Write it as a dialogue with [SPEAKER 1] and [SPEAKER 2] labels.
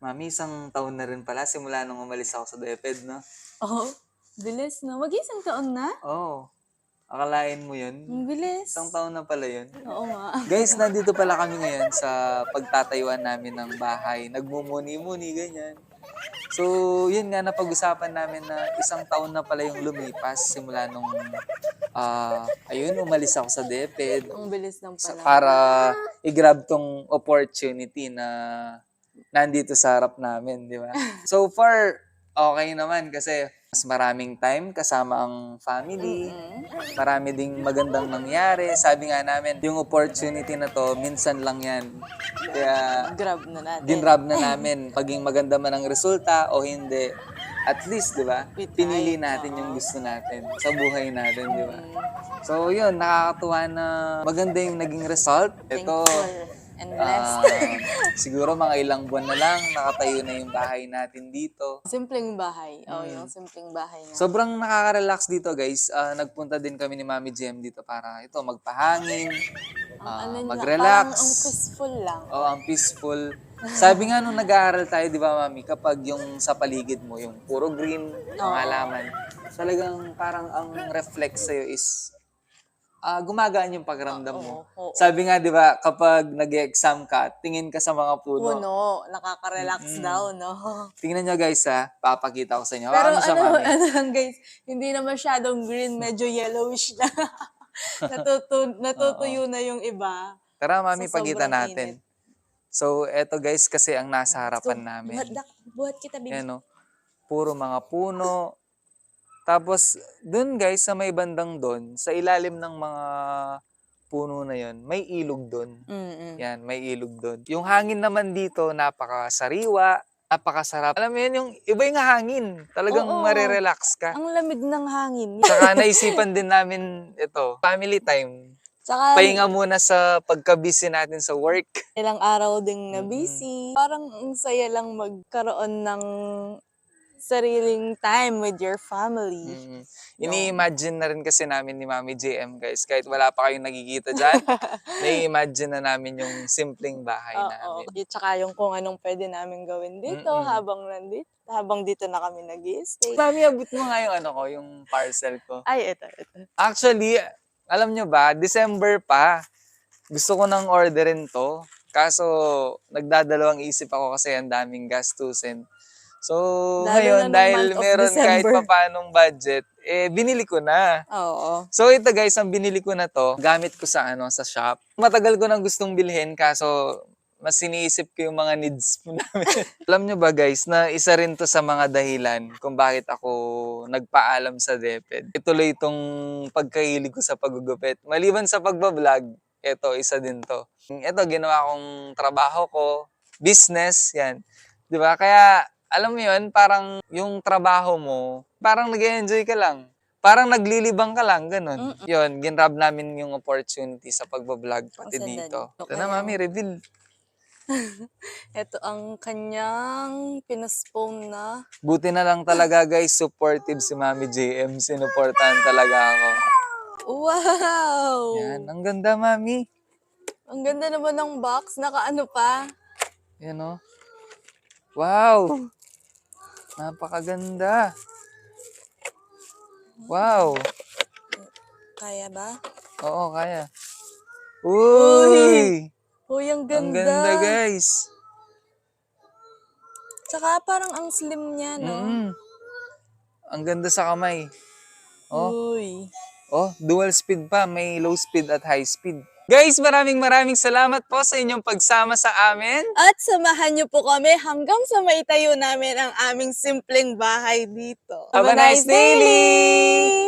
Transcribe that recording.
[SPEAKER 1] Mami, isang taon na rin pala simula nung umalis ako sa DepEd, no?
[SPEAKER 2] Oh, bilis no. Mag-isang taon na?
[SPEAKER 1] Oo. Oh, akalain mo yun?
[SPEAKER 2] Ang bilis.
[SPEAKER 1] Isang taon na pala yun.
[SPEAKER 2] Oo nga.
[SPEAKER 1] Guys, nandito pala kami ngayon sa pagtatayuan namin ng bahay. Nagmumuni-muni, ganyan. So, yun nga, napag-usapan namin na isang taon na pala yung lumipas simula nung, ah, ayun, umalis ako sa DepEd.
[SPEAKER 2] Ang bilis ng
[SPEAKER 1] sa,
[SPEAKER 2] pala.
[SPEAKER 1] para i-grab tong opportunity na nandito sa harap namin, di ba? So far, okay naman kasi mas maraming time kasama ang family.
[SPEAKER 2] Mm.
[SPEAKER 1] Marami ding magandang nangyari. Sabi nga namin, yung opportunity na to, minsan lang yan. Kaya,
[SPEAKER 2] Grab na natin.
[SPEAKER 1] dinrab na namin paging maganda man ang resulta o hindi. At least, di ba?
[SPEAKER 2] We tried,
[SPEAKER 1] Pinili natin yung gusto natin sa buhay natin, di ba? So, yun, nakakatuwa na maganda yung naging result. Ito,
[SPEAKER 2] Thankful and blessed.
[SPEAKER 1] ah, siguro mga ilang buwan na lang, nakatayo na yung bahay natin dito.
[SPEAKER 2] simpleng bahay. Oh,
[SPEAKER 1] Mm.
[SPEAKER 2] yung simpleng bahay nga.
[SPEAKER 1] Sobrang nakaka-relax dito, guys. Ah, nagpunta din kami ni Mami Jem dito para ito, magpahangin,
[SPEAKER 2] Ang
[SPEAKER 1] ah,
[SPEAKER 2] ano lang,
[SPEAKER 1] mag-relax.
[SPEAKER 2] Parang ang peaceful lang.
[SPEAKER 1] Oh, ang peaceful. Sabi nga nung nag-aaral tayo, di ba, Mami, kapag yung sa paligid mo, yung puro green,
[SPEAKER 2] Oo.
[SPEAKER 1] halaman, talagang parang ang reflex sa'yo is ah gumagaan yung pakiramdam mo.
[SPEAKER 2] Oo, oo.
[SPEAKER 1] Sabi nga, di ba, kapag nag-exam ka, tingin ka sa mga puno.
[SPEAKER 2] Puno. Nakaka-relax daw, no?
[SPEAKER 1] Tingnan nyo guys ha, papakita ko sa inyo.
[SPEAKER 2] Pero
[SPEAKER 1] ano
[SPEAKER 2] ano, ano guys, hindi na masyadong green, medyo yellowish na. Natutu natutuyo na yung iba.
[SPEAKER 1] Tara, Mami,
[SPEAKER 2] Sa
[SPEAKER 1] pagkita natin.
[SPEAKER 2] init.
[SPEAKER 1] So, eto guys, kasi ang nasa harapan
[SPEAKER 2] So,
[SPEAKER 1] namin.
[SPEAKER 2] Buhat, buhat kita, baby.
[SPEAKER 1] Yan, no? Puro mga puno. Tapos, dun guys, sa may bandang dun, sa ilalim ng mga puno na yon may ilog dun.
[SPEAKER 2] Mm-mm.
[SPEAKER 1] Yan, may ilog dun. Yung hangin naman dito, napakasariwa, napakasarap. Alam mo yun, yung iba yung hangin. Talagang
[SPEAKER 2] Oo.
[SPEAKER 1] marirelax ka.
[SPEAKER 2] Ang lamig ng hangin.
[SPEAKER 1] Saka naisipan din namin ito, family time.
[SPEAKER 2] Tsaka
[SPEAKER 1] Pahinga muna sa pagka-busy natin sa work.
[SPEAKER 2] ilang araw ding na busy. Parang ang saya lang magkaroon ng sariling time with your family.
[SPEAKER 1] Mm. Ini-imagine na rin kasi namin ni Mami JM guys, kahit wala pa kayong nakikita dyan, nai-imagine na namin yung simpleng bahay
[SPEAKER 2] Oo.
[SPEAKER 1] namin.
[SPEAKER 2] At Tsaka yung kung anong pwede namin gawin dito
[SPEAKER 1] Mm-mm.
[SPEAKER 2] habang nandito, habang dito na kami nag stay
[SPEAKER 1] Mami, abot mo nga yung ano ko, yung parcel ko.
[SPEAKER 2] Ay, ito, ito.
[SPEAKER 1] Actually, alam nyo ba, December pa, gusto ko nang orderin to. Kaso, nagdadalawang isip ako kasi ang daming gastusin. So,
[SPEAKER 2] Lalo
[SPEAKER 1] ngayon,
[SPEAKER 2] na
[SPEAKER 1] dahil
[SPEAKER 2] month of
[SPEAKER 1] meron kahit
[SPEAKER 2] December.
[SPEAKER 1] pa paanong budget, eh, binili ko na.
[SPEAKER 2] Oo.
[SPEAKER 1] So ito guys, ang binili ko na to, gamit ko sa ano sa shop. Matagal ko nang gustong bilhin kaso mas siniisip ko yung mga needs mo namin. Alam nyo ba guys, na isa rin to sa mga dahilan kung bakit ako nagpaalam sa DepEd. Ituloy itong pagkahilig ko sa paggugupit. Maliban sa pagbablog, ito, isa din to. Ito, ginawa kong trabaho ko, business, yan. Di ba? Kaya, alam mo yun, parang yung trabaho mo, parang nag enjoy ka lang. Parang naglilibang ka lang, ganun. Yun, ginrab namin yung opportunity sa pagbablog pati
[SPEAKER 2] Ang sanda
[SPEAKER 1] dito.
[SPEAKER 2] nito
[SPEAKER 1] Ito na, mami, reveal.
[SPEAKER 2] Ito ang kanyang pinaspone na.
[SPEAKER 1] Buti na lang talaga guys, supportive si Mami JM. Sinuportahan talaga ako.
[SPEAKER 2] Wow!
[SPEAKER 1] Yan, ang ganda, Mami.
[SPEAKER 2] Ang ganda naman ng box. Nakaano pa?
[SPEAKER 1] Yan o. Wow! Napakaganda. Wow!
[SPEAKER 2] Kaya ba?
[SPEAKER 1] Oo, kaya. Uy!
[SPEAKER 2] Uy, ang
[SPEAKER 1] Ang
[SPEAKER 2] ganda.
[SPEAKER 1] ganda, guys.
[SPEAKER 2] Tsaka parang ang slim niya, no?
[SPEAKER 1] Mm. Ang ganda sa kamay. Oh,
[SPEAKER 2] Uy.
[SPEAKER 1] oh, dual speed pa. May low speed at high speed. Guys, maraming maraming salamat po sa inyong pagsama sa amin.
[SPEAKER 2] At samahan niyo po kami hanggang sa maitayo namin ang aming simpleng bahay dito.
[SPEAKER 1] Have a nice daily!